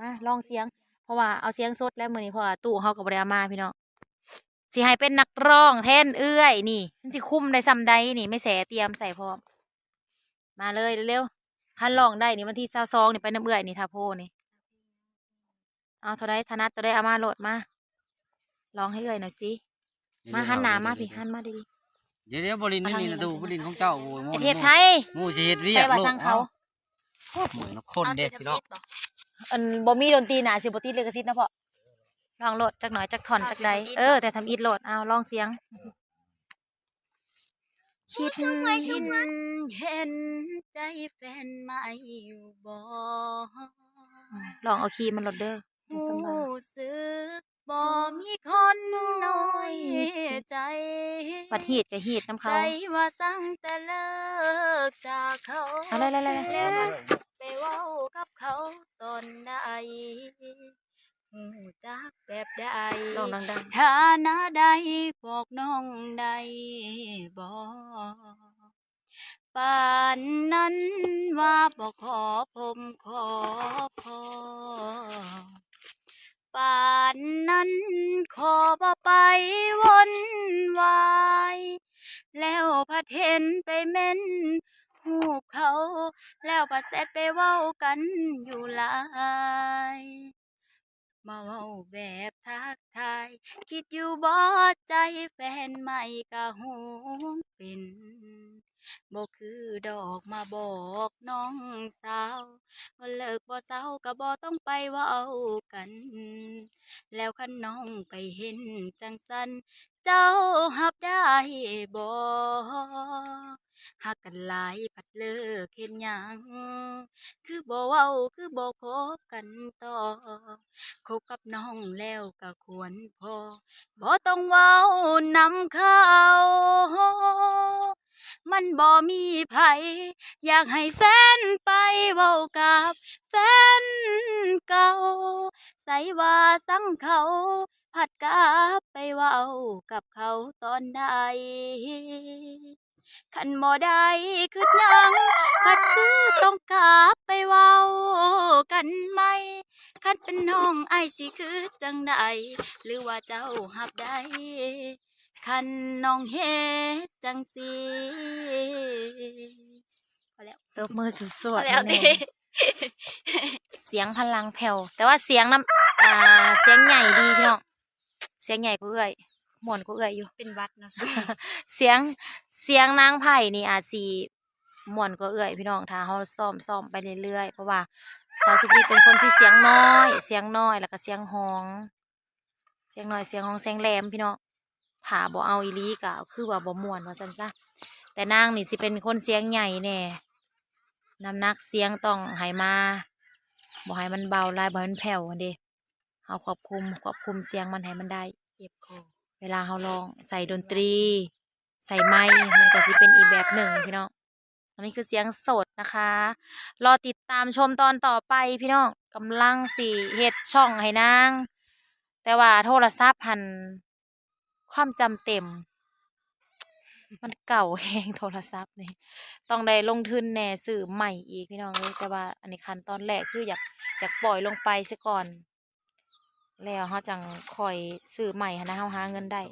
มาลองเสียง เพราะว่าเอาเสียงสดแล้วมื้อนี้เพราะว่าตู้เฮาก็บ่ได้เอามาพี่น้องสิให้เป็นนักร้องแทนเอื้อยนี่มันสิคุ้มได้ซำใดนี่ไม่แสเตรียมใส่พร้อม มาเลยเร็วๆคันร้องได้นี่วันที่22นี่ไปน้ำเอื้อยนี่ท่าโพนี่เอาเท่าใดถนัดตัวใดเอามาโหลดมาลองให้เอื้อยหน่อยสิมาหันหน้ามาพี่หันมาดีเดี๋ยวเดี๋ยวบรินนี่มาทางนี่นี้นะดูบรินของเจ้าโอ้ยๆหปมู่ระเทศไทยหมู่สิเฮ็ดเวียใส่กว่าลูกสั่งเขาโอ้เหมือนคนเด็ดพี่น้อง อันบ่มีดนตรีน่ะสิบ่ติดลิขสิทธิ์นะพ่อลองโหลดจักหน่อยจักท่อนจักใดเออแต่ทำอิดโหลดเอาลองเสียง คิดเห็นเห็นใจแฟนไม่อยู่บ่ลองเอาคีย์มันโหลดเด้อจะหูสำบายสึกบ่มีคนน้อยใจปัดฮีดกับฮีดน้ำใจเขาว่าสั่งแต่เลิกจากเขาเอาเลยเลยเลยแล้วมันไป องดังฐานะใดบอกน้องใดบอกป่านนั้นว่าบอกขอผมขอพอป่านนั้นขอบ่ไปวนวายแล้วพัดเห็นไปเม่นหูบเขา แล้วพัดเสร็จไปเว้ากันอยู่หลาย มาเว้าแบบทักทาย คิดอยู่บ่ใจแฟนใหม่กะหงเป็นบ่คือดอกมาบอกน้องสาวว่าเลิกบ่เศร้าก็บ่ต้องไปเว้ากัน แล้วคันน้องไปเห็นจังสัน เจ้าหับได้บ่หักกันหลายผัดเลิกเฮ็ดหยัง คือบ่เว้าคือบ่คบกันต่อ คบกับน้องแล้วก็ควรพอ บ่ต้องเว้านำเขามันบ่มีไผอยากให้แฟนไปเว้ากับแฟนเก่า ใส่ว่าสั่งเขา ผัดกลับไปเว้ากับเขาตอนใดคันบ่ได้คือหยังคัดคือต้องกลับไปเว้ากันไหมคันเป็นน้องไอายสิคือจังใดหรือว่าเจ้าหับได้คันน้องเฮ็ดจังสิพอแล้วๆตบมือสุดพอๆแล้วแน่เด้ๆเสียงพลังแผ่วแต่ว่าเสียงน้ำอ่าเสียงใหญ่ดีพี่น้อง เสียงใหญ่กว่าเอื้อยม่วนกว่าเอื้อยอยู่ เป็นวัดเนาะ เสียงเสียงนางไผ่นี่อาจสิม่วนกว่าเอื้อยพี่น้องถ้าเฮาซ้อมซ้อมไปเรื่อยๆเพราะว่าสาวสุปรีเป็นคนที่เสียงน้อย เสียงน้อยแล้วก็เสียงห้อง เสียงน้อยเสียงห้องเสียงแหลมพี่น้องถ้าบ่เอาอีหลีก็คือว่าบ่ม่วนว่าซั่นซะแต่นางนี่สิเป็นคนเสียงใหญ่แน่น้ำหนักเสียงต้องให้มาบ่ให้มันเบาหลายบ่ให้มันแผ่วอันเด้ เฮาควบคุมควบคุมเสียงมันให้มันได้ เจ็บคอเวลาเราลองใส่ดนตรี ใส่ไม้มันก็สิเป็นอีกแบบหนึ่งพี่น้องอันนี้คือเสียงสดนะคะ รอติดตามชมตอนต่อไปพี่น้องกำลังสิเฮ็ดช่องให้นาง แต่ว่าโทรศัพท์หันความจำเต็ม มันเก่าแฮงโทรศัพท์นี่ต้องได้ลงทุนแหน่ซื้อใหม่อีกพี่น้องเลยแต่ว่าอันนี้ขั้นตอนแรกคืออยากอยากปล่อยลงไปซะก่อน แล้วเขาจังคอยซื้อใหม่นะเขาหาเงินได้